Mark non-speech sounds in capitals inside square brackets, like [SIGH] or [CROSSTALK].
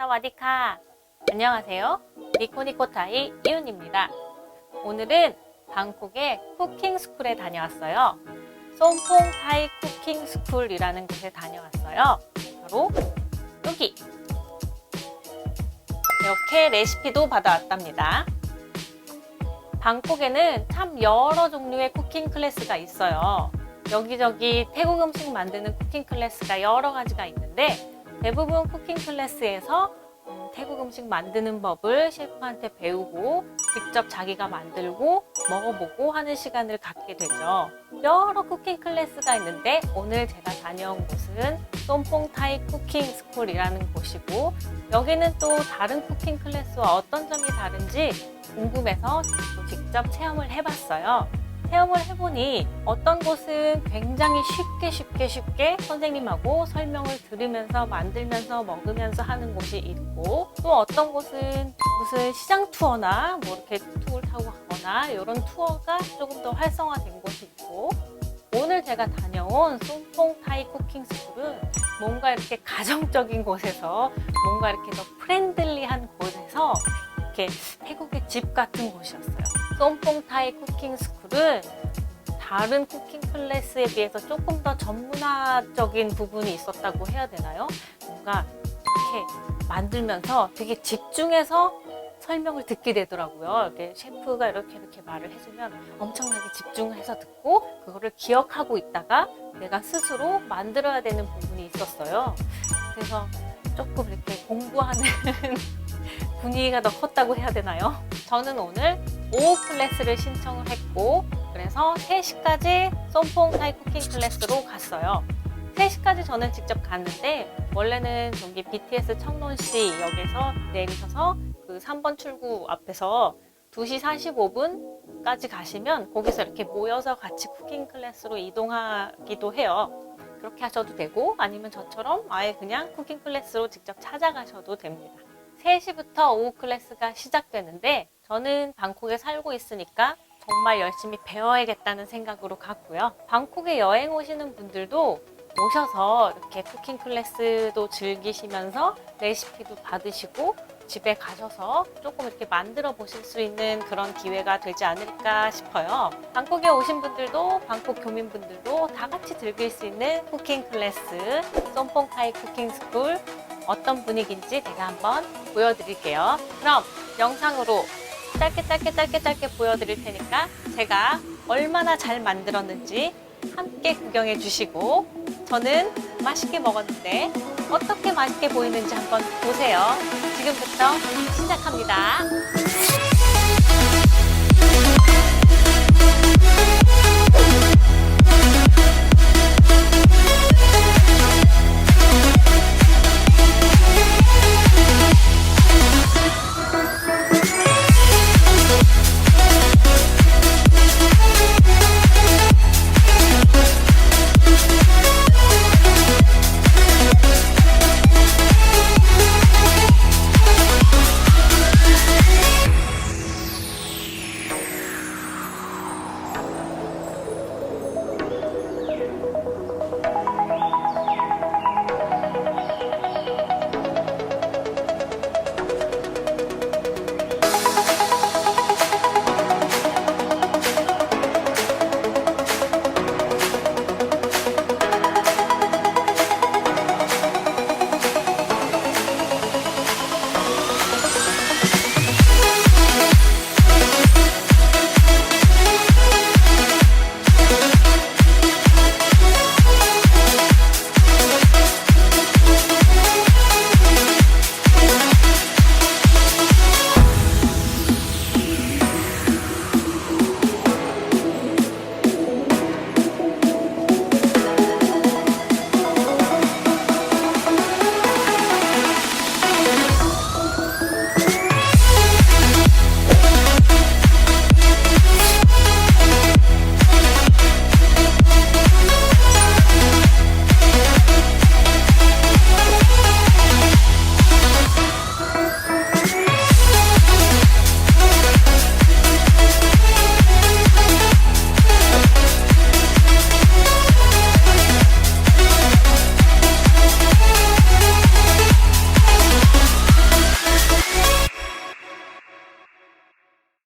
사와디카. 안녕하세요. 니코니코타이 이윤입니다. 오늘은 방콕의 쿠킹 스쿨에 다녀왔어요. 솜퐁 타이 쿠킹 스쿨이라는 곳에 다녀왔어요. 바로 여기. 이렇게 레시피도 받아왔답니다. 방콕에는 참 여러 종류의 쿠킹 클래스가 있어요. 여기저기 태국 음식 만드는 쿠킹 클래스가 여러 가지가 있는데 대부분 쿠킹 클래스에서 음, 태국 음식 만드는 법을 셰프한테 배우고 직접 자기가 만들고 먹어보고 하는 시간을 갖게 되죠. 여러 쿠킹 클래스가 있는데 오늘 제가 다녀온 곳은 솜퐁타이 쿠킹 스쿨이라는 곳이고 여기는 또 다른 쿠킹 클래스와 어떤 점이 다른지 궁금해서 또 직접 체험을 해봤어요. 체험을 해보니 어떤 곳은 굉장히 쉽게 쉽게 쉽게 선생님하고 설명을 들으면서 만들면서 먹으면서 하는 곳이 있고 또 어떤 곳은 무슨 시장 투어나 뭐 이렇게 투어를 타고 가거나 이런 투어가 조금 더 활성화된 곳이 있고 오늘 제가 다녀온 솜퐁 타이 쿠킹 스쿨은 뭔가 이렇게 가정적인 곳에서 뭔가 이렇게 더 프렌들리한 곳에서 이렇게 태국의 집 같은 곳이었어요. 솜퐁 타이 쿠킹 스쿨 은 다른 쿠킹 클래스에 비해서 조금 더 전문화적인 부분이 있었다고 해야 되나요? 뭔가 이렇게 만들면서 되게 집중해서 설명을 듣게 되더라고요. 이렇게 셰프가 이렇게 이렇게 말을 해주면 엄청나게 집중해서 듣고 그거를 기억하고 있다가 내가 스스로 만들어야 되는 부분이 있었어요. 그래서 조금 이렇게 공부하는 [LAUGHS] 분위기가 더 컸다고 해야 되나요? 저는 오늘 오후 클래스를 신청을 했고 그래서 3시까지 솜퐁 타이 쿠킹 클래스로 갔어요. 3시까지 저는 직접 갔는데 원래는 저기 BTS 청론시 역에서 내리셔서 그 3번 출구 앞에서 2시 45분까지 가시면 거기서 이렇게 모여서 같이 쿠킹 클래스로 이동하기도 해요. 그렇게 하셔도 되고 아니면 저처럼 아예 그냥 쿠킹 클래스로 직접 찾아가셔도 됩니다. 3시부터 오후 클래스가 시작되는데 저는 방콕에 살고 있으니까 정말 열심히 배워야겠다는 생각으로 갔고요. 방콕에 여행 오시는 분들도 오셔서 이렇게 쿠킹 클래스도 즐기시면서 레시피도 받으시고 집에 가셔서 조금 이렇게 만들어 보실 수 있는 그런 기회가 되지 않을까 싶어요. 방콕에 오신 분들도 방콕 교민분들도 다 같이 즐길 수 있는 쿠킹 클래스 솜퐁카이 쿠킹 스쿨 어떤 분위기인지 제가 한번 보여드릴게요. 그럼 영상으로 짧게 짧게 짧게 짧게 보여드릴 테니까 제가 얼마나 잘 만들었는지 함께 구경해 주시고 저는 맛있게 먹었는데 어떻게 맛있게 보이는지 한번 보세요. 지금부터 시작합니다.